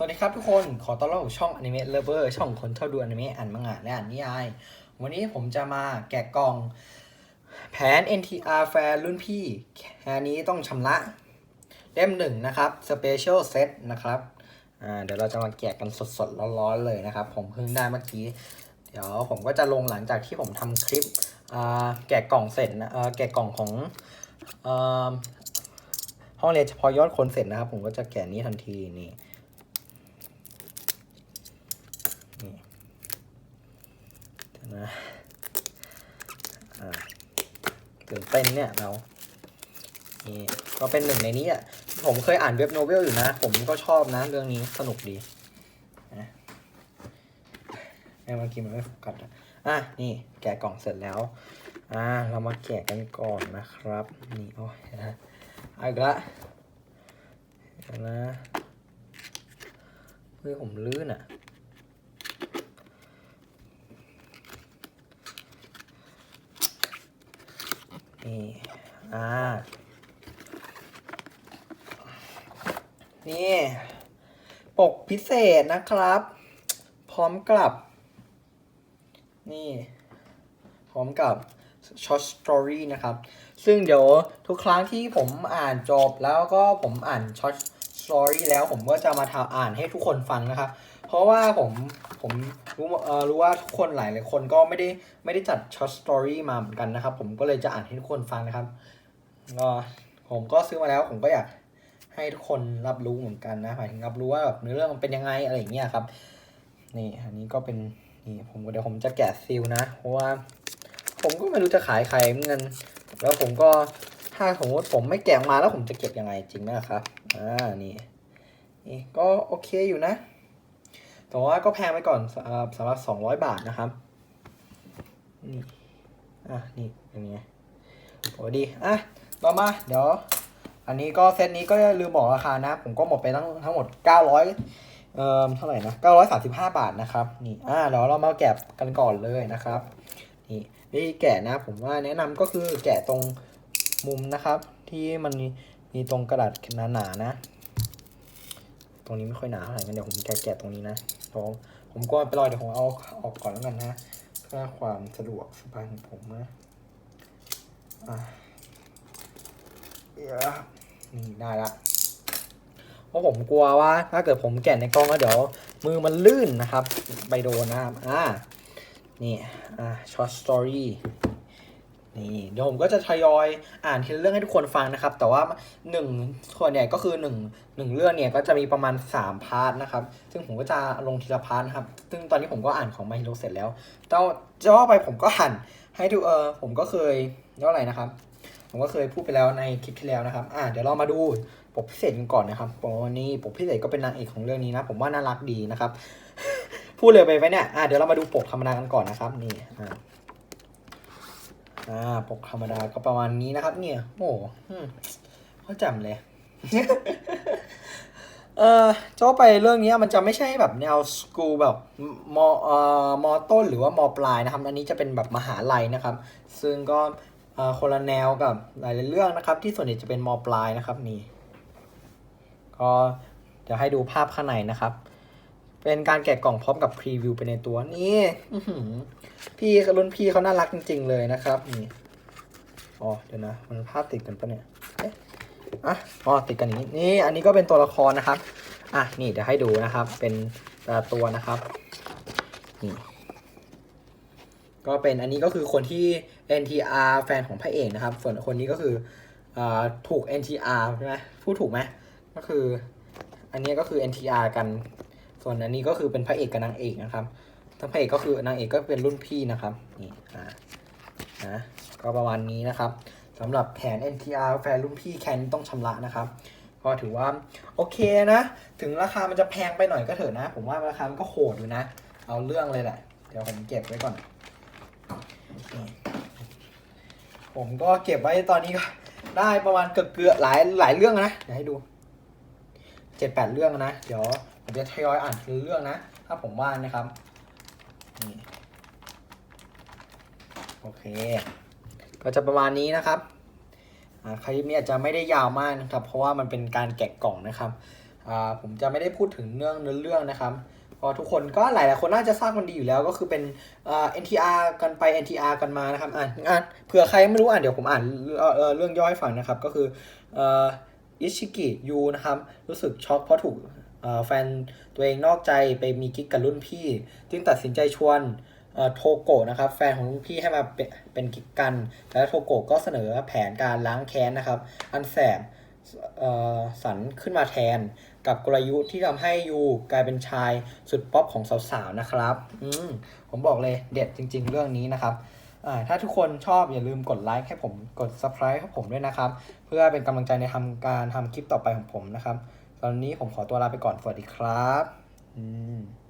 สวัสดีครับทุกคน ขอต้อนรับสู่ช่อง Anime Lover ช่องคนชอบดูอนิเมะอ่านมังงะและอ่านนิยาย วันนี้ผมจะมาแกะกล่อง แผน NTR Fair รุ่นพี่แค่นี้ต้องชำระ เล่มหนึ่งนะครับ Special Set นะครับเดี๋ยวเราจะมาแกะกันสดๆ ร้อนๆ เลยนะครับ ผมเพิ่งได้เมื่อกี้ เดี๋ยวผมก็จะลงหลังจากที่ผมทำคลิปแกะกล่องเสร็จนะแกะกล่องของอห้องเรียนเฉพาะยอดคนเสร็จนะครับ ผมก็จะแกะนี้ทันทีนี่เดี๋ยว นะตื่นเต้นเนี่ยเรานี่ก็เป็นหนึ่งในนี้อะผมเคยอ่านเว็บโนเวลอยู่นะ ผมก็ชอบนะ เรื่องนี้สนุกดีนะแม่เมื่อกี้มันไม่โฟกัสอะอะนี่แกะกล่องเสร็จแล้ว อ่า เรามาแกะกันก่อนนะครับ นี่โอ้ยนะอีกละนะเฮ้ยผมลื่นอะ นี่อ่านี่ปกพิเศษนะครับ พร้อมกับ นี่ พร้อมกับช็อตสตอรี่นะครับ ซึ่งเดี๋ยวทุกครั้งที่ผมอ่านจบแล้วก็ผมอ่านช็อตสตอรี่แล้วผมก็จะมาทำอ่านให้ทุกคนฟังนะครับเพราะว่าผมผมรู้เอ่อรู้ว่าทุกคนหลายหลายคนก็ไม่ได้ไม่ได้จัดช็อตสตอรี่มาเหมือนกันนะครับ ผมก็เลยจะอ่านให้ทุกคนฟังนะครับก็ผมก็ซื้อมาแล้วผมก็อยากให้ทุกคนรับรู้เหมือนกันนะหมายถึงรับรู้ว่าแบบเนื้อเรื่องมันเป็นยังไงอะไรอย่างเงี้ยครับ นี่อันนี้ก็เป็นนี่ผมเดี๋ยวผมจะแกะซีลนะ เพราะว่า ผมก็ไม่รู้จะขายใครเหมือนกัน แล้วผมก็ถ้าสมมติผมไม่แกะออกมาแล้วผมจะเก็บยังไงจริงไหมครับ อ่า นี่ นี่ก็โอเคอยู่นะ แต่ว่าก็แพงไปก่อนสำหรับสำหรับสองร้อยบาทนะครับ นี่ อะ นี่เป็นไงโอ้ดี อะ ต่อมา เดี๋ยว อันนี้ก็เซตนี้ก็ลืมบอกราคานะ ผมก็หมดไปทั้งทั้งหมดเก้าร้อยเอ่อเท่าไหร่นะเก้าร้อยสามสิบห้าบาทนะครับ นี่ อ่า เดี๋ยวเรามาแกะกันก่อนเลยนะครับ นี่ วิธีแกะนะผมว่าแนะนำก็คือแกะตรงมุมนะครับ ที่มันมีมีตรงกระดาษหนาๆนะ ตรงนี้ไม่ค่อยหนาเท่าไหร่งั้นเดี๋ยวผมแกะแกะตรงนี้นะเพราะผมก็ไปรอเดี๋ยวผมเอาออกก่อนแล้วกันนะเพื่อความสะดวกสบายของผมนะอะเดี๋ยวนี่ได้ละเพราะผมกลัวว่า ถ้าเกิดผมแกะในกล้องแล้วเดี๋ยว มือมันลื่นนะครับ ไปโดนนะครับอ่า นี่อ่าช็อตสตอรี่นี่เดี๋ยวผมก็จะทยอยอ่านทีละเรื่องให้ทุกคนฟังนะครับ แต่ว่าหนึ่งส่วนใหญ่ก็คือหนึ่งหนึ่งเรื่องเนี่ยก็จะมีประมาณ 3 พาร์ทนะครับ ซึ่งผมก็จะลงทีละพาร์ทนะครับ ซึ่งตอนนี้ผมก็อ่านของมาฮิโรเสร็จแล้วแต่จะว่าไปผมก็อ่นให้ดูเออผมก็เคยเท่าไรนะครับ ผมก็เคยพูดไปแล้วในคลิปที่แล้วนะครับ อ่าเดี๋ยวเรามาดูปกพิเศษกันก่อนนะครับปกนี้ปกพิเศษก็เป็นนางเอกของเรื่องนี้นะ ผมว่าน่ารักดีนะครับ พูดเร็วไปไหมเนี่ยอะเดี๋ยวเรามาดูปกธรรมดากันก่อนนะครับ นี่อ่าอ่าปกธรรมดาก็ประมาณนี้นะครับ เนี่ยโอ้โหเขาจำเลย เออจะว่าไปเรื่องนี้มันจะไม่ใช่แบบแนวสกูแบบมเอ่อมอต้นหรือว่ามอปลายนะครับ อันนี้จะเป็นแบบมหาลัยนะครับ ซึ่งก็เอ่อคนละแนวกับหลายเรื่องนะครับ ที่ส่วนใหญ่จะเป็นมอปลายนะครับนี่ก็เดี๋ยวให้ดูภาพข้างในนะครับ เป็นการแกะกล่องพร้อมกับพรีวิวไปในตัวนี่อื้อหือพี่รุ่นพี่เขาน่ารักจริง ๆ เลยนะครับนี่อ๋อเดี๋ยวนะ มันภาพติดกันปะเนี่ยเอ๊ะอะอ๋อติดกันอย่างนี้นี่อันนี้ก็เป็นตัวละครนะครับ อะนี่เดี๋ยวให้ดูนะครับ เป็นแต่ละตัวนะครับนี่ก็เป็นอันนี้ก็คือคนที่ NTR แฟนของพระเอกนะครับ ส่วนคนนี้ก็คืออ่าถูก NTR ใช่ไหมพูดถูกไหมก็คือ อันนี้ก็คือ NTR กัน ส่วนอันนี้ก็คือเป็นพระเอกกับนางเอกนะครับทั้งพระเอกก็คือนางเอกก็เป็นรุ่นพี่นะครับนี่อ่านะก็ประมาณนี้นะครับสำหรับแผน NTR แฟนรุ่นพี่แคนต้องชำระนะครับก็ถือว่าโอเคนะ ถึงราคามันจะแพงไปหน่อยก็เถอะนะ ผมว่าราคามันก็โหดอยู่นะ เอาเรื่องเลยแหละ เดี๋ยวผมเก็บไว้ก่อน ผมก็เก็บไว้ตอนนี้ก็ได้ประมาณเกือบเกือบหลายหลายเรื่องนะเดี๋ยวให้ดูเจ็ดแปดเรื่องนะ เดี๋ยว ผมจะทยอยอ่านทีละเรื่องนะ ถ้าผมว่างนะครับนี่โอเค ก็จะประมาณนี้นะครับคลิปนี้อาจจะไม่ได้ยาวมากนะครับ เพราะว่ามันเป็นการแกะกล่องนะครับผมจะไม่ได้พูดถึงเรื่องเนื้อเรื่องนะครับเพราะทุกคนก็หลายหลายคนน่าจะทราบกันดีอยู่แล้วก็คือเป็นอ่า NTR กันไป NTR กันมานะครับอ่านอ่านเผื่อใครไม่รู้อ่านเดี๋ยวผมอ่านเเเรื่องย่อให้ฟังนะครับ ก็คืออิชิกิยูนะครับ รู้สึกช็อกเพราะถูก แฟนตัวเองนอกใจไปมีกิ๊กกับรุ่นพี่ จึงตัดสินใจชวนโทโกะนะครับ แฟนของรุ่นพี่ให้มาเป็นกิ๊กกันแล้วโทโกะก็เสนอแผนการล้างแค้นนะครับ อันแสบสรรขึ้นมาแทนกับกลยุทธ์ที่ทำให้ยูกลายเป็นชายสุดป๊อปของสาวๆนะครับอืมผมบอกเลยเด็ดจริง ๆ เรื่องนี้นะครับถ้าทุกคนชอบอย่าลืมกดไลค์ให้ผมกด subscribe ให้ผมด้วยนะครับ เพื่อเป็นกำลังใจในทำการทำคลิปต่อไปของผมนะครับ ตอนนี้ผมขอตัวลาไปก่อน สวัสดีครับ อืม